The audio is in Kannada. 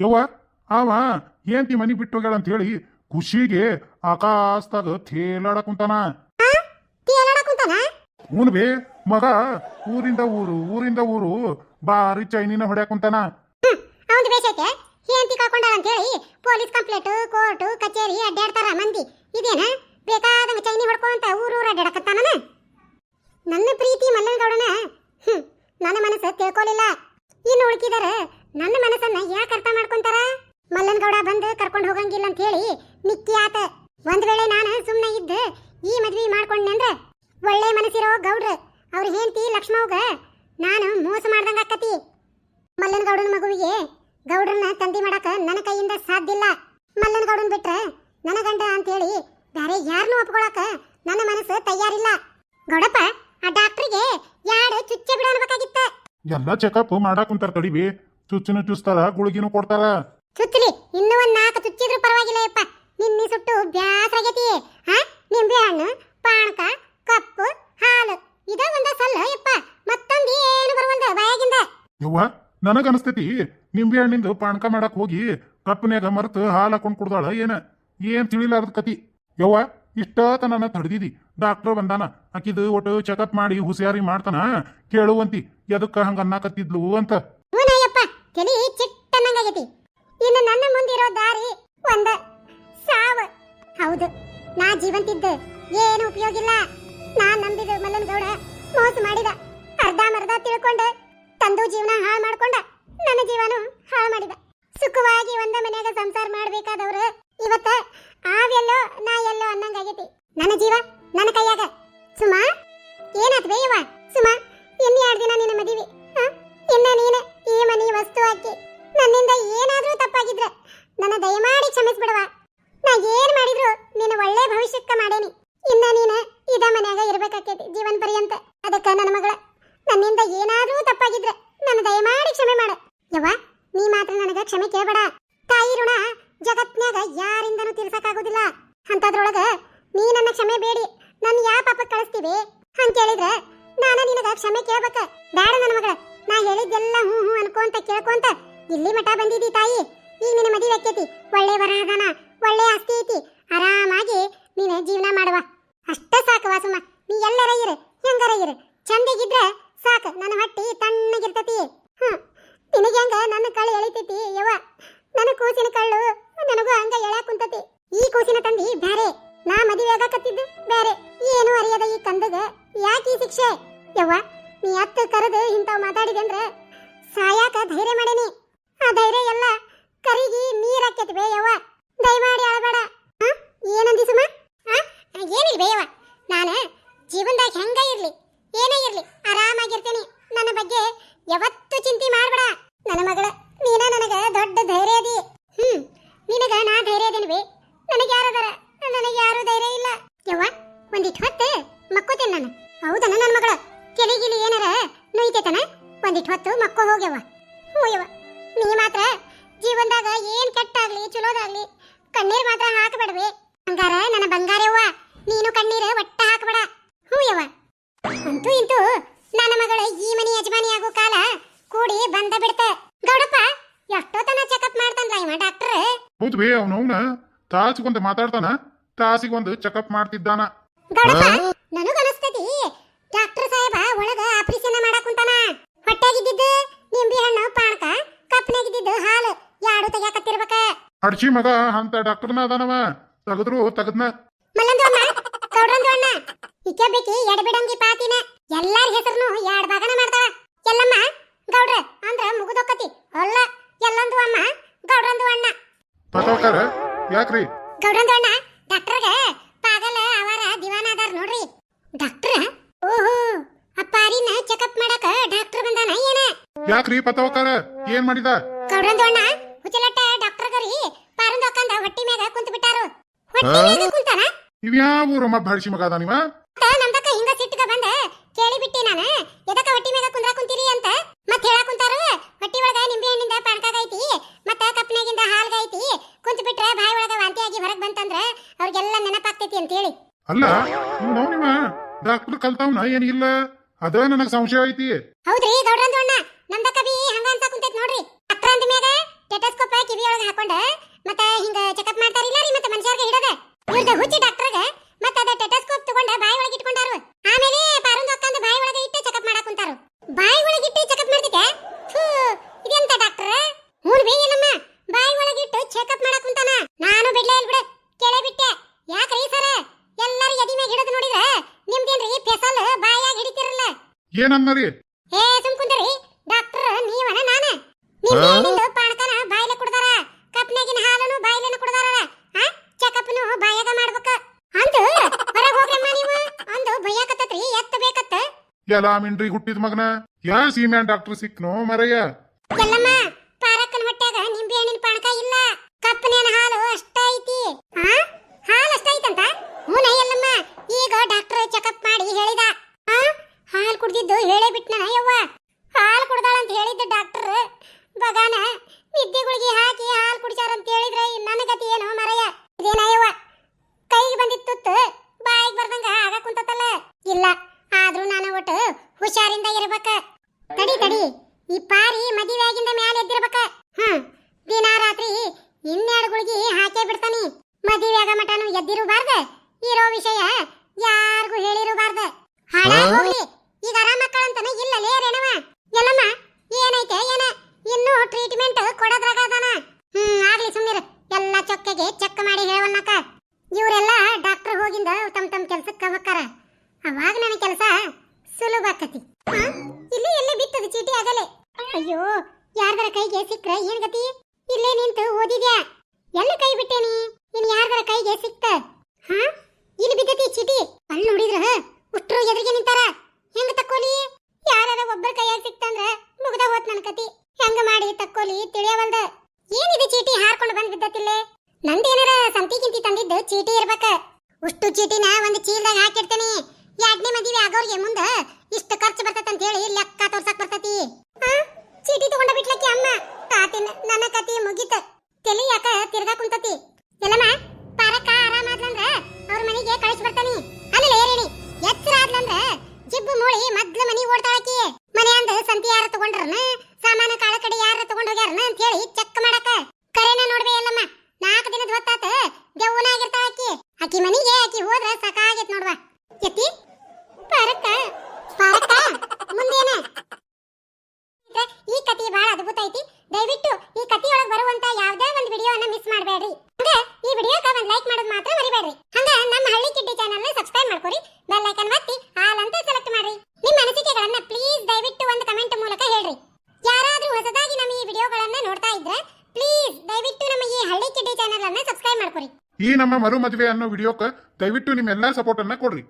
ಯವ್ವ ಅವ ಏಂತಿ ಮನಿ ಬಿಟ್ಟು ಹೋಗ್ಯಾಳ ಅಂತ ಹೇಳಿ ಖುಷಿಗೆ ಆಕಾಶದಾಗ ಥೇಲಾಡ ಕುಂತಾನ. ಹ್ಞೂ ಬೇ ಮಗ ಊರಿಂದ ಊರು ಊರಿಂದ ಊರು ಬಾರಿ ಚೈನಿನ ಹೊಡ್ಯಾಕ ಕುಂತಾನ. ಹೆಂಡತಿ ಕಳ್ಕೊಂಡಾಳ ಅಂತ ಹೇಳಿ ಪೊಲೀಸ್ ಕಂಪ್ಲೇಂಟ್ ಕೋರ್ಟ್ ಕಚೇರಿ ಅಡ್ಡಾಡ್ತಾರ ಮಂದಿ. ಇದೇನ? ಬೇಕಾದಂಗ ಚೈನಿ ಹೊಡ್ಕೊಂತ ಊರೂರ ಅಡ್ಡಾಡಕತ್ತಾನ ನನ್ನ ಪ್ರೀತಿ ಮಲ್ಲನಗೌಡನ ಹ್ಮ್ ನನ್ನ ಮನಸ್ಸು ತಿಳ್ಕೊಲಿಲ್ಲ ಇನ್ನು ಉಳ್ಕಿದಾರ ನನ್ನ ಮನಸ್ಸನ್ನ ಯಾಕೆ ಅರ್ಥ ಮಾಡ್ಕೊಂತಾರ? ಮಲ್ಲನಗೌಡ ಬಂದು ಕರ್ಕೊಂಡು ಹೋಗಂಗಿಲ್ಲ ಅಂತ ಹೇಳಿ ನಿಕ್ಕಿ ಆತ. ಒಂದ್ ವೇಳೆ ನಾನು ಸುಮ್ಮನೆ ಇದ್ದು ಈ ಮದ್ವಿ ಮಾಡ್ಕೊಂಡ್ ಅಂದ್ರ ಒಳ್ಳೆ ಮನಸ್ಸಿರೋ ಗೌಡ್ರ. ಅವ್ರ ಹೆಂಡತಿ ಲಕ್ಷ್ಮವ್ಗ ನಾನು ಮೋಸ ಮಾಡ್ದಂಗ ಆಕತಿ. ಮಲ್ಲನಗೌಡನ ಮಗುವಿಗೆ ಗೌಡ್ರನ್ನ ತಂದಿ ಮಾಡಕ ನನ್ನ ಕೈಯಿಂದ ಸಾಧ್ಯ ಇಲ್ಲ. ಮಲ್ಲನಗೌಡನ್ ಬಿಟ್ರೆ ನನ್ನ ಗಂಡ ಅಂತೇಳಿ ಬೇರೆ ಯಾರನ್ನೂ ಒಪ್ಕೊಳಕ ನನ್ನ ಮನಸ್ಸು ತಯಾರಿಲ್ಲ. ಗೌಡಪ್ಪ, ಆ ಡಾಕ್ಟ್ರಿಗೆ ಯಾರು ಚುಚ್ಚೆ ಬಿಡ ಎಲ್ಲ ಚೆಕಪ್ ಮಾಡಾಕ್ ಕುಂತಾರ ತಡಿಬಿ ಚುಚ್ಚುನು ಚುಸ್ತಾರ ಗುಳಿಗಿನೂ ಕೊಡ್ತಾರ. ಚುಚ್ಚಲಿ ಇನ್ನೂ ಒಂದ್ ನಾಲ್ಕು ಚುಚ್ಚಿದ್ರು ಪರವಾಗಿಲ್ಲ ಯಪ್ಪ ನಿನ್ನಿ ಸುಟ್ಟು ಬ್ಯಾಸರಾಗೈತಿ ಹಾ ನಿಂಬೆ ಹಣ್ಣು ಪಾಣಕ ಕಪ್ಪು ಹಾಲು. ಇದ ಒಂದ ಸಲ್ಲ ಯಪ್ಪ. ಮತ್ತೊಂದು ಏನು ಬರುವಂದ ಬಾಯಾಗಿಂದ? ಯವ್ವ ನನಗ ಅನಸ್ತೈತಿ ನಿಂಬೆ ಹಣ್ಣಿಂದು ಪಾಣಕ ಮಾಡಕ್ ಹೋಗಿ ಕಪ್ಪನ್ಯಾಗ ಮರ್ತು ಹಾಲು ಹಾಕೊಂಡ್ ಕುಡ್ದಾಳ ಏನ? ಏನ್ ತಿಳಿಲಾರದ ಕತಿ? ಯವ್ವ ಇಷ್ಟ ನನ್ನ ತಡ್ದಿದಿ. ಡಾಕ್ಟರ್ ಬಂದಾನ. ಆಕಿದು ಒಟ್ಟು ಚೆಕಪ್ ಮಾಡಿ ಹುಷಾರಿ ಮಾಡ್ತಾನ. ಕೇಳುವಂತಿ ಎದಕ್ಕ ಹಂಗ ಅನ್ನಕತ್ತಿದ್ಲು ಅಂತ. ತಲಿ ಚಿಟ್ಟನ್ನಂಗಾಗೈತಿ ಇನ್ನು ನನ್ನ ಮುಂದಿರೋ ದಾರಿ ಒಂದ. ಸಾವ. ಹೌದು, ನಾ ಜೀವಂತಿದ್ದ. ಏನು ಉಪಯೋಗ ಇಲ್ಲ ನಾ ನಂಬಿದ ಮಲ್ಲನಗೌಡ ಮೋಸ ಮಾಡಿದ. ಅರ್ಧ ಮರ್ಧ ತಿಳ್ಕೊಂಡೆ, ತಂದು ಜೀವನ ಹಾಳು ಮಾಡ್ಕೊಂಡ, ನನ್ನ ಜೀವನ ಹಾಳು ಮಾಡಿದ. ಸುಖವಾಗಿ ಒಂದ ಮನ್ಯಾಗ ಸಂಸಾರ ಮಾಡ್ಬೇಕಾದವ್ರು ಇವತ್ತ ಆವೆಲ್ಲೋ ನಾ ಎಲ್ಲೋ ಅನ್ನಂಗಾಗೈತಿ. ನನ್ನ ಜೀವ, ನನ್ನ ಕೈಯಾಗ. ಸುಮಾ ಏನಾತ್ ಬೇಯವ್ವ ಸುಮಾ ಎರಡು ದಿನ ನಿನ್ನ ಮದುವೆ. ಜೀವನ ಪರ್ಯಂತ ಅದಕ್ಕ ನನ್ನ ಮಗಳ, ನನ್ನಿಂದ ಏನಾದ್ರೂ ತಪ್ಪಾಗಿದ್ರೆ ನನ್ನ ದಯಮಾಡಿ ಕ್ಷಮೆ ಮಾಡ. ಯವ್ವ, ನೀ ಮಾತ್ರ ನನಗ ಕ್ಷಮೆ ಕೇಳಬೇಡ. ತಾಯಿ ಋಣ ಜಗತ್ನ್ಯಾಗ ಯಾರಿಂದನೂ ತೀರ್ಸಕ್ಕಾಗೋದಿಲ್ಲ. ಅಂತದ್ರೊಳಗ ನೀ ನನ್ನ ಕ್ಷಮೆ ಬೇಡಿ. ನನ್ನ ಯಾ ಪಾಪ ಕಳಿಸ್ತೀವಿ ಅಂತ ಕೇಳಿದ್ರೆ ನಾನು ನಿನಗ ಕ್ಷಮೆ ಕೇಳ್ಬೇಕ. ಬೇಡ ನನ್ನ ಮಗಳ, ನಾ ಹೇಳಿದ್ದೆಲ್ಲ ಹ್ಞೂ ಹ್ಞೂ ಅನ್ಕೊಂತ ಕೇಳ್ಕೊಂತ ಇಲ್ಲಿ ಮಠ ಬಂದಿದಿ ತಾಯಿ. ಈಗ ನಿನ್ನ ಮದುವೆ ವ್ಯಕ್ತಿ ಒಳ್ಳೆ ವರ ಒಳ್ಳೆ ಆಸ್ತಿ ಐತಿ. ಆರಾಮಾಗಿ ನೀನು ಜೀವನ ಮಾಡುವ. ಅಷ್ಟ ಸಾಕು ವಾಸಮ್ಮ. ನೀ ಎಲ್ಲರ ಇರು, ಹೆಂಗಾರ ಇರು. ಚಂದಗಿದ್ರೆ ಸಾಕು, ನನ್ನ ಹೊಟ್ಟಿ ತಣ್ಣಗಿರ್ತತಿ. ಹ್ಮ್, ನಿನಗೆ ಹೆಂಗ ನನ್ನ ಕಳ್ಳ ಎಳಿತೈತಿ ಯವ್ವ? ನನ್ನ ಕೂಸಿನ ಕಳ್ಳು ನನಗೂ ಹಂಗ ಎಳ್ಯಾಕ ಕುಂತತಿ. ಈ ಕೂಸಿನ ತಂದಿ ಬ್ಯಾರೆ, ನಾ ಮದುವೆ ಆಗಕತ್ತಿದ್ದು ಬ್ಯಾರೆ. ಏನು ಅರಿಯದ ಈ ಕಂದಗ? ಯಾಕೆ ಈ ಶಿಕ್ಷೆ? ಯವ್ವ, ನೀ ಅತ್ತ ಕರೆದು ಇಂಥವ್ ಮಾತಾಡಿದೆ ಸಾಯಾಕ ಧೈರ್ಯ ಮಾಡೇನಿ. ಆ ಧೈರ್ಯ ಎಲ್ಲ ಕರಿಗಿ ನೀರ್ ಹಾಕೈತಿ ಬೇ ಯವ್ವ. ದಯಮಾಡಿ ಅಳಬೇಡ? ಏನಂದಿ ಆ ಏನಿಲ್ಲ ಬೇಯವ್ವ ನಾನು ಜೀವನದಾಗ ಹೆಂಗ ಇರ್ಲಿ? ಏನೇ ಇರ್ಲಿ, ಆರಾಮಾಗಿರ್ತೀನಿ. ನನ್ನ ಬಗ್ಗೆ ಯಾವತ್ತೂ ಚಿಂತೆ ಮಾಡ್ಬೇಡ. ನನ್ನ ಮಗಳ, ನೀನ ನನಗೆ ದೊಡ್ಡ ಧೈರ್ಯ ಅದಿ. ಹ್ಮ್, ನಿನಗ ನಾ ಧೈರ್ಯ ಅದೇನಿ ಬೇ. ನನಗೆ ಯಾರದಾರ ನನಗೆ ಯಾರು ಧೈರ್ಯ ಇಲ್ಲ. ಯವ್ವ ಒಂದಿಟ್ಟು ಹೊತ್ತು ಮಕ್ಕೋತೇನೆ ನಾನು? ಹೌದನ ನನ್ನ ಮಗಳ? ಕೆಲಿಗಿಲಿ ಏನಾರ ನುಯ್ತೇತನ? ಒಂದಿಟ್ಟು ಹೊತ್ತು ಮಕ್ಕೋ ಹೋಗ್ಯವ ಹ್ಞೂ ಯವ್ವ ನೀ ಮಾತ್ರ ಜೀವನದಾಗ ಏನ್ ಕೆಟ್ಟಾಗ್ಲಿ, ಚಲೋದಾಗ್ಲಿ, ಕಣ್ಣೀರ್ ಮಾತ್ರ ಹಾಕಬೇಡವೆ ಹಂಗಾರ ನನ್ನ ಬಂಗಾರವ್ವ. ನೀನು ಕಣ್ಣೀರ್ ಒಟ್ಟ ಹಾಕಬೇಡ. ಹ್ಞೂ ಯವ್ವ ಅಂತೂ ಇಂತೂ ನನ್ನ ಮಗಳ ಈ ಮನೆ ಯಜಮಾನಿ ಆಗೋ ಕಾಲ ಕೂಡಿ ಬಂದ ಬಿಡ್ತ. ಗೌಡಪ್ಪ ಎಷ್ಟೊತ್ತನ ಚೆಕಪ್ ಮಾಡ್ತಾನಲ್ಲ ಇವ ಡಾಕ್ಟರ್ ಹೌದು ಬೇ ಅವನವನ ತಾಸಿಗೊಂದು ಮಾತಾಡ್ತಾನ ತಾಸಿಗೊಂದು ಚೆಕಪ್ ಮಾಡ್ತಿದ್ದಾನ. ಗೌಡಪ್ಪ ನನಗನಸ್ತತಿ ಡಾಕ್ಟರ್ ಸಾಹೇಬ ಒಳಗ ಆಪರೇಷನ್ ಮಾಡಕ್ ಕುಂತಾನ. ಹೊಟ್ಟಾಗಿದ್ದಿದ್ದು ನಿಂಬೆ ಹಣ್ಣು ಪಾನಕ ಕಪ್ನಾಗಿದ್ದಿದ್ದು ಹಾಲು ಯಾಡು ತೆಗ್ಯಾಕತ್ತಿರ್ಬೇಕ. ಅಡ್ಚಿ ಮಗ ಅಂತ ಡಾಕ್ಟರ್ನ ಅದಾನವ. ತೆಗೆದ್ರು ತಗದ್ನ. ಮಲ್ಲಂದು ಅಣ್ಣ ಗೌಡ್ರಂದು ಅಣ್ಣ. ಇಕ್ಕೆ ಬೇಕಿ ಎಡಬಿಡಂಗಿ ಪಾತಿನ. ಎಲ್ಲಾರ ಹೆಸರುನು ಎರಡ್ ಭಾಗನ ಮಾಡ್ತಾವ. ಎಲ್ಲಮ್ಮ? ಗೌಡ್ರ ಅಂದ್ರ ಮುಗುದೊಕ್ಕತಿ. ಅಲ್ಲ ಎಲ್ಲೊಂದು ಅಮ್ಮ? ಗೌಡ್ರಂದು ಅಣ್ಣ. ಪತಾವ್ಕಾರ ಯಾಕ್ರಿ? ಗೌಡ್ರಂದು ಅಣ್ಣ ಡಾಕ್ಟರ್ಗ ಪಾಗಲ ಅವರ ದಿವಾನ ಅದಾರ ನೋಡ್ರಿ. ಡಾಕ್ಟ್ರ? ಓಹೋ ಅಪ್ಪಾರಿನ ಚೆಕಪ್ ಮಾಡಕ ಡಾಕ್ಟರ್ ಬಂದಾನ ಏನ? ಯಾಕ್ರಿ ಪತಾವ್ಕಾರ ಏನ್ ಮಾಡಿದ? ಗೌಡ್ರಂದು ಅಣ್ಣ ಹುಚ್ಚಲಟ್ಟ ಡಾಕ್ಟರ್ ಗರಿ ಪಾರಂದು ಅಕ್ಕಂದ ಹೊಟ್ಟಿ ಮ್ಯಾಗ ಕುಂತ ಬಿಟ್ಟಾರು ಹೊಟ್ಟಿ ಮ್ಯಾಗ ಕುಂತಾನ? ಇವ್ಯಾವ ಊರಮ್ಮ ಬಡ್ಸಿ ಮಗ ಅದ ನೀವ ಮತ್ತ ನಮ್ದಕ್ಕ ಹಿಂಗ ಸಿಟ್ಟಿಗ ಬಂದ ಕೇಳಿ ಬಿಟ್ಟಿ ನಾನು? ಎದಕ್ಕ ಹೊಟ್ಟಿ ಮ್ಯಾಗ ಕುಂದ್ರ ಕುಂತೀರಿ ಅಂತ? ಮತ್ ಹೇಳ ಕುಂತಾರು? ಹೊಟ್ಟಿ ಒಳಗ ನಿಂಬೆ ಹಣ್ಣಿಂದ ಪಾನಕಾಗೈತಿ ಮತ್ತ ಕಪ್ನಾಗಿಂದ ಹಾಲ್ಗೈತಿ ಕುಂತ ಬಿಟ್ರೆ ಬಾಯಿ ಒಳಗ ವಾಂತಿ ಆಗಿ ಹೊರಗ್ ಬಂತಂದ್ರ ಅವ್ರಿಗೆಲ್ಲ ನೆನಪಾಗ್ತೈತಿ ಅಂತ ಹೇಳಿ ಅಲ್ಲ ನಾವು ನಿಮ್ಮ ಡಾಕ್ಟರ್ ಕಲ್ತಾವ್ನ ಏನಿಲ್ಲ ಅದ ನನಗ್ ಸಂಶಯ ಐತಿ. ಹೌದ್ರಿ ಗೌಡ್ರಂದು ಅಣ್ಣ. ನಮ್ದ ಕವಿ ಹಂಗ ಅಂತ ಕುಂತೈತಿ ನೋಡ್ರಿ. ಡಾಕ್ಟರ್ ಅಂದ ಮ್ಯಾಗ ಟೆಟಸ್ಕೋಪ್ ಕಿವಿ ಒಳಗ ಹಾಕೊಂಡ ಮತ್ತ ಹಿಂಗ ಚೆಕಪ್ ಮಾಡ್ತಾರಿಲ್ಲ ರೀ ಮತ್ತ ಮನುಷ್ಯರ್ಗೆ ಹಿಡದ ಇವ್ರದ ಹುಚ್ಚಿ ಡಾಕ್ಟರ್ಗ ಮತ್ತ ಅದ ಟೆಟಸ್ಕೋಪ್ ತಗೊಂಡ ಬಾಯಿ ಒಳಗೆ ಇಟ್ಕೊಂಡಾರು ಆಮೇಲೆ ಪಾರುಂದ ಅಕ್ಕಂದು ಬಾಯಿ ಒಳಗೆ ಇಟ್ಟು ಚೆಕಪ್ ಮಾಡಾಕ್ ಕುಂತಾರು ಬಾಯಿ ಒಳಗೆ ಇಟ್ಟು ಚೆಕಪ್ ಮಾಡ್ತಿದ್ದೆ ಥೂ ಇದೆಂತ ಡಾಕ್ಟರ್ ಹ್ಞೂ ಬೇ ಏನಮ್ಮ ಬಾಯಿ ಒಳಗೆ ಇಟ್ಟು ಚೆಕಪ್ ಮಾಡಾಕ್ ಕುಂತಾನ ನಾನು ಬಿಡ್ಲೇ ಇಲ್ಲ ಬಿಡು ಕೇಳೇ ಬಿಟ್ಟೆ ಯಾಕ್ರಿ ಸರ ಎಲ್ಲರೂ ಎದಿ ಮ್ಯಾಗ ಹಿಡಿದು ನೋಡಿದ್ರ ನಿಮ್ದೇನ್ರಿ ಫೆಸಲ್ ಬಾಯಾಗ ಹಿಡಿತಿರಲ್ಲ ಏನನ್ನರಿ ಏ ಸುಮ್ ಕುಂದ್ರಿ. ಡಾಕ್ಟರ್ ನೀವನ ನಾನ. ಆ? ನಿಂದು ಪಾಣಕನ ಬಾಯಿಲೆ ಕುಡ್ದಾರ? ಕಪ್ನಾಗಿನ ಹಾಲನು ಬಾಯಿಲೆನ ಕುಡ್ದಾರ ಆ? ಚೆಕಪ್ನು ಬಾಯಾಗ ಮಾಡ್ಬೇಕ. ಅಂದು ಹೊರಗೆ ಹೋಗ್ರಮ್ಮ ನೀವು. ಅಂದು ಭಯಕತ್ತತ್ರಿ ಎತ್ತ ಬೇಕತ್ತ ಎಲ್ಲ ಮಿಂಡ್ರಿ ಹುಟ್ಟಿದ ಮಗನ. ಯಾ ಸೀಮ್ಯಾನ್ ಡಾಕ್ಟರ್ ಸಿಕ್ನೋ ಮರಯ್ಯ ಎಲ್ಲಮ್ಮ ಪಾರಕ್ಕನ ಹೊಟ್ಯಾಗ ನಿಂಬೆ ಹಣ್ಣಿನ ಪಾಣಕ ಇಲ್ಲ ಕಪ್ಪನೇನ ಹಾಲು ಅಷ್ಟ ಐತಿ ಆ ಹಾಲು ಅಷ್ಟ ಐತಂತ ಹೂನ ಎಲ್ಲಮ್ಮ ಈಗ ಡಾಕ್ಟರ್ ಚೆಕಪ್ ಮಾಡಿ ಹೇಳಿದ ಆ ಹಾಲು ಕುಡ್ದಿದ್ದು ಹೇಳೇ ಬಿಟ್ನ ಯವ್ವ ಹಾಲು ಕುಡ್ದಾಳ ಅಂತ ಹೇಳಿದ್ದ ಡಾಕ್ಟರ್ ಬಗಾನ ನಿದ್ದೆ ಗುಳಿಗೆ ಹಾಕಿ ಹಾಲು ಕುಡಿಸಾರ ಅಂತ ಹೇಳಿದ್ರೆ ನನ್ನ ಗತಿ ಏನೋ ಮರಯ್ಯ ಇದೇನ ಯವ್ವ ಕೈಗೆ ಬಂದಿತ್ತು ತುತ್ತು ಬಾಯಿಗೆ ಬರ್ದಂಗ ಆಗ ಕುಂತತಲ್ಲ ಇಲ್ಲ ಆದ್ರೂ ನಾನು ಒಟ್ಟು ಹುಷಾರಿಂದ ಇರ್ಬೇಕ ತಡಿ ತಡಿ ಈ ಪಾರಿ ಮದುವೆ ಆಗಿಂದ ಮ್ಯಾಲೆ ಎದ್ದಿರ್ಬೇಕ ಹ್ಮ್ ದಿನ ರಾತ್ರಿ ಇನ್ನೆರಡು ಗುಳಿಗೆ ಹಾಕೇ ಬಿಡ್ತಾನಿ ಮದುವೆ ಆಗ ಮಟನು ಎದ್ದಿರಬಾರ್ದ ಇರೋ ವಿಷಯ ಯಾರಿಗೂ ಹೇಳಿರಬಾರ್ದ ಹಾಳಾಗ್ ಹೋಗ್ಲಿ ಈಗ ಆರಾಮ ಮಕ್ಕಳಂತನ ಇಲ್ಲ ಲೇರೇನವ ಎಲ್ಲಮ್ಮ ಏನೈತೆ ಏನ ಇನ್ನೂ ಟ್ರೀಟ್ಮೆಂಟ್ ಕೊಡೋದ್ರಾಗ ಅದಾನ ಹ್ಮ್ ಆಗ್ಲಿ ಸುಮ್ನಿರ ಎಲ್ಲ ಚೊಕ್ಕೆಗೆ ಚೆಕ್ ಮಾಡಿ ಹೇಳವನ್ನಕ ಇವರೆಲ್ಲ ಡಾಕ್ಟರ್ ಹೋಗಿಂದ ತಮ್ ತಮ್ ಕೆಲ್ಸಕ್ಕೆ ಹೋಗ್ತಾರ ಅವಾಗ ನನ್ನ ಕೆಲಸ ಸುಲಭ ಆಕತಿ ಹಾ? ಇಲ್ಲಿ ಎಲ್ಲೇ ಬಿತ್ತದ ಚೀಟಿ ಆಗಲೇ ಅಯ್ಯೋ ಯಾರ್ದರ ಕೈಗೆ ಸಿಕ್ಕ್ರ ಏನ್ ಗತಿ? ಇಲ್ಲೇ ನಿಂತು ಓದಿದ್ಯಾ? ಎಲ್ಲ ಕೈ ಬಿಟ್ಟೇನಿ ಇನ್ ಯಾರ್ದರ ಕೈಗೆ ಸಿಕ್ತ? ಹಾ? ಇಲ್ಲಿ ಬಿದ್ದತಿ ಚೀಟಿ. ಅಲ್ಲಿ ನೋಡಿದ್ರ? ಉಷ್ಟ್ರು ಎದುರಿಗೆ ನಿಂತಾರ. ಹೆಂಗ ತಕ್ಕೋಲಿ? ಯಾರಾರ ಒಬ್ಬರ ಕೈಯಾಗ ಸಿಕ್ತಂದ್ರ ಮುಗ್ದ ಹೋತ್ ನನ್ ಕತಿ. ಹೆಂಗ ಮಾಡಿ ತಕ್ಕೋಲಿ ತಿಳಿಯವಲ್ದ? ಅಂತ ಹೇಳಿ ಚೆಕ್ ಮಾಡಕ. ಕರೆನ ನೋಡ್ದೆ ಎಲ್ಲಮ್ಮ. ನಾಲ್ಕು ದಿನದ ಹೊತ್ತಾತ. ದೆವ್ವನ ಆಗಿರ್ತಾಳ ಆಕಿ. ಆಕಿ ಮನಿಗೆ, ಆಕಿ ಹೋದ್ರ ಸಾಕಾಗೈತ್ ನೋಡ್ವ. ಯತಿ, ಪಾರಕ್ಕ ಪಾರಕ್ಕ, ಮುಂದೇನ? ಈ ಕತಿ ಬಹಳ ಅದ್ಭುತ ಐತಿ. ದಯವಿಟ್ಟು ಈ ಕತಿಯೊಳಗೆ ಬರುವಂತ ಯಾವ್ದೇ ಒಂದು ವಿಡಿಯೋನ ಮಿಸ್ ಮಾಡಬೇಡ್ರಿ. ಹಂಗ ಈ ವಿಡಿಯೋಕ ಒಂದು ಲೈಕ್ ಮಾಡೋದು ಮಾತ್ರ ಮರಿಬೇಡ್ರಿ. ಹಂಗ ನಮ್ಮ ಹಳ್ಳಿ ಕಿಡ್ಡಿ ಚಾನೆಲ್ನ ಸಬ್ಸ್ಕ್ರೈಬ್ ಮಾಡ್ಕೊರಿ. ಬೆಲ್ ಐಕನ್ ಒತ್ತಿ ಆಲ್ ಅಂತ ಸೆಲೆಕ್ಟ್ ಮಾಡ್ರಿ ನಿಮ್ಮ ಅನಿಸಿಕೆಗಳನ್ನ ಪ್ಲೀಸ್ ದಯವಿಟ್ಟು ಒಂದು ಕಮೆಂಟ್ ಮೂಲಕ ಹೇಳ್ರಿ ಯಾರಾದ್ರೂ ಹೊಸದಾಗಿ ನಮ್ಮ ಈ ವಿಡಿಯೋಗಳನ್ನ ನೋಡ್ತಾ ಇದ್ರೆ ಪ್ಲೀಸ್ ದಯವಿಟ್ಟು ನಮ್ಮ ಈ ಹಳ್ಳಿ ಕಿಡ್ಡಿ ಚಾನೆಲ್ ಅನ್ನ ಸಬ್ಸ್ಕ್ರೈಬ್ ಮಾಡ್ಕೊರಿ ಈ ನಮ್ಮ ಮರು ಮದುವೆ ಅನ್ನೋ ವಿಡಿಯೋಕ್ಕೆ ದಯವಿಟ್ಟು ನಿಮ್ಮೆಲ್ಲಾ ಸಪೋರ್ಟ್ ಅನ್ನ ಕೊಡ್ರಿ.